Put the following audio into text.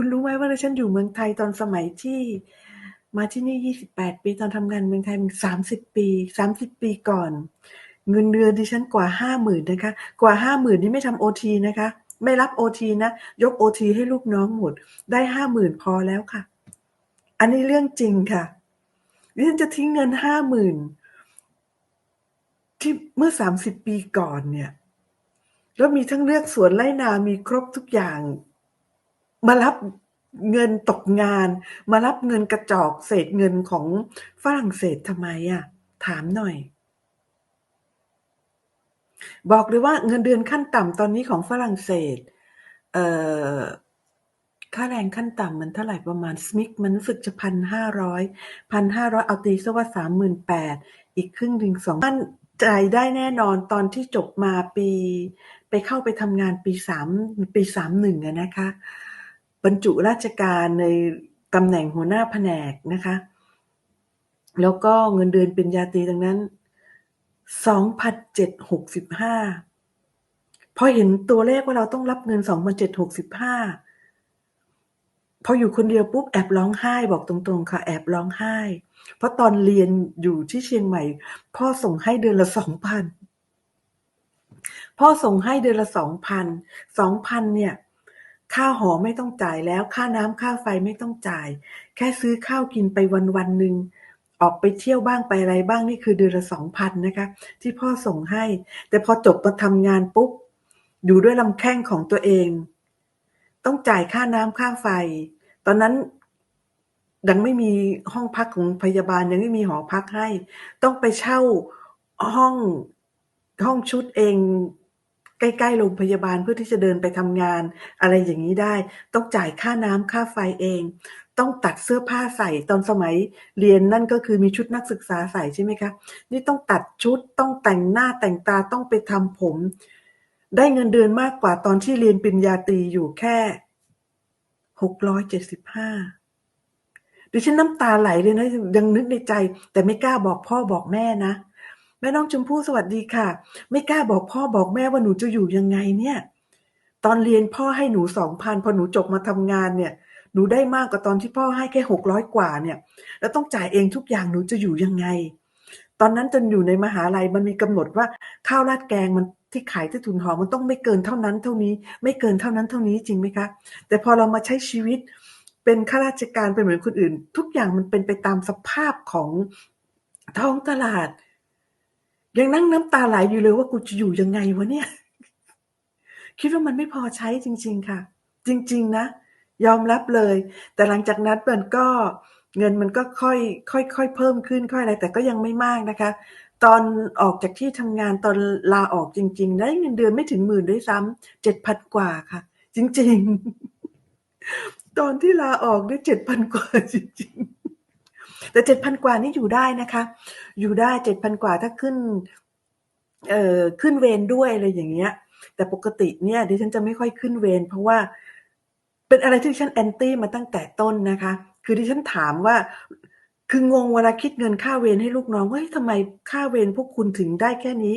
คุณรู้ไหมว่าฉันอยู่เมืองไทยตอนสมัยที่มาที่นี่28ปีตอนทำงานเมืองไทยมัน30ปี30ปีก่อน เงินเดือนดิฉันกว่า50,000นะคะ กว่า50,000นี่ไม่ทำโอทีนะคะ ไม่รับโอทีนะ ยกโอทีให้ลูกน้องหมด ได้50,000พอแล้วค่ะ อันนี้เรื่องจริงค่ะดิฉันจะทิ้งเงิน50,000ที่เมื่อ30ปีก่อนเนี่ย แล้วมีทั้งเลือกสวนไร่นา มีครบทุกอย่าง มารับเงินตกงาน มารับเงินกระจอกเศษเงินของฝรั่งเศสทำไมอะถามหน่อย บอกเลยว่าเงินเดือนขั้นต่ำตอนนี้ของฝรั่งเศส เอ่อค่าแรงขั้นต่ำมันเท่าไหร่ประมาณ SMIC มันรู้สึกจะ1,500 1,500เอาตีเสียว่า38,000อีกครึ่งหนึ่ง2มั่นใจได้แน่นอนตอนที่จบมาปี ไปเข้าไปทำงานปี3ปี31อะนะคะ บรรจุราชการในตำแหน่งหัวหน้าแผนกนะคะ แล้วก็เงินเดือนปริญญาตรีตรงนั้น 2,765พอเห็นตัวเลขว่าเราต้องรับเงิน 2,765พออยู่คนเดียวปุ๊บแอบร้องไห้บอกตรงๆ ค่ะ แอบร้องไห้ เพราะตอนเรียนอยู่ที่เชียงใหม่ พ่อส่งให้เดือนละ2,000พ่อส่งให้เดือนละ2,000 2,000เนี่ย ค่าหอไม่ต้องจ่ายแล้ว ค่าน้ำค่าไฟไม่ต้องจ่าย แค่ซื้อข้าวกินไปวันๆหนึ่งออกไปเที่ยวบ้างไปอะไรบ้างนี่คือเดือนละ2,000นะคะ ที่พ่อส่งให้ แต่พอจบมาทำงานปุ๊บ อยู่ด้วยลำแข้งของตัวเอง ต้องจ่ายค่าน้ำค่าไฟ ตอนนั้นยังไม่มีห้องพักของพยาบาลยังไม่มีหอพักให้ ต้องไปเช่าห้องห้องชุดเอง ใกล้ๆโรงพยาบาลเพื่อที่จะเดินไปทำงาน อะไรอย่างงี้ได้ ต้องจ่ายค่าน้ำค่าไฟเอง ต้องตัดเสื้อผ้าใส่ตอนสมัยเรียนนั่นก็คือมีชุดนักศึกษาใส่ใช่ไหมคะนี่ต้องตัดชุดต้องแต่งหน้าแต่งตาต้องไปทำผม ได้เงินเดือนมากกว่าตอนที่เรียนปริญญาตรีอยู่แค่675ดิฉันน้ำตาไหลเลยนะยังนึกในใจ แต่ไม่กล้าบอกพ่อบอกแม่นะ แม่น้องชมพู่สวัสดีค่ะ ไม่กล้าบอกพ่อบอกแม่ว่าหนูจะอยู่ยังไงเนี่ย ตอนเรียนพ่อให้หนู2,000พอหนูจบมาทำงานเนี่ย หนูได้มากกว่าตอนที่พ่อให้แค่600กว่าเนี่ย แล้วต้องจ่ายเองทุกอย่างหนูจะอยู่ยังไง ตอนนั้นจนอยู่ในมหาลัยมันมีกำหนดว่าข้าวราดแกงมันที่ขายที่ทุนหอมันต้องไม่เกินเท่านั้นเท่านี้ ไม่เกินเท่านั้นเท่านี้จริงไหมคะ แต่พอเรามาใช้ชีวิตเป็นข้าราชการเป็นเหมือนคนอื่น ทุกอย่างมันเป็นไปตามสภาพของท้องตลาด ยังนั่งน้ำตาไหลอยู่เลยว่ากูจะอยู่ยังไงวะเนี่ย คิดว่ามันไม่พอใช้จริง ๆ ค่ะ จริง ๆ นะ ยอมรับเลย แต่หลังจากนั้นมันก็เงินมันก็ค่อยค่อยๆเพิ่มขึ้นค่อยอะไร แต่ก็ยังไม่มากนะคะ ตอนออกจากที่ทำงานตอนลาออกจริง ๆ ได้เงินเดือนไม่ถึงหมื่นด้วยซ้ำ7,000กว่าค่ะ จริง ๆ ตอนที่ลาออกได้7,000กว่าจริง ๆ แต่เจ็ดพันกว่านี่อยู่ได้นะคะ อยู่ได้เจ็ดพันกว่าถ้าขึ้น เอ่อขึ้นเวรด้วยอะไรอย่างเงี้ย แต่ปกติเนี่ยดิฉันจะไม่ค่อยขึ้นเวรเพราะว่าเป็นอะไรที่ดิฉันแอนตี้มาตั้งแต่ต้นนะคะ คือดิฉันถามว่า คืองงเวลาคิดเงินค่าเวรให้ลูกน้องเฮ้ยทำไมค่าเวรพวกคุณถึงได้แค่นี้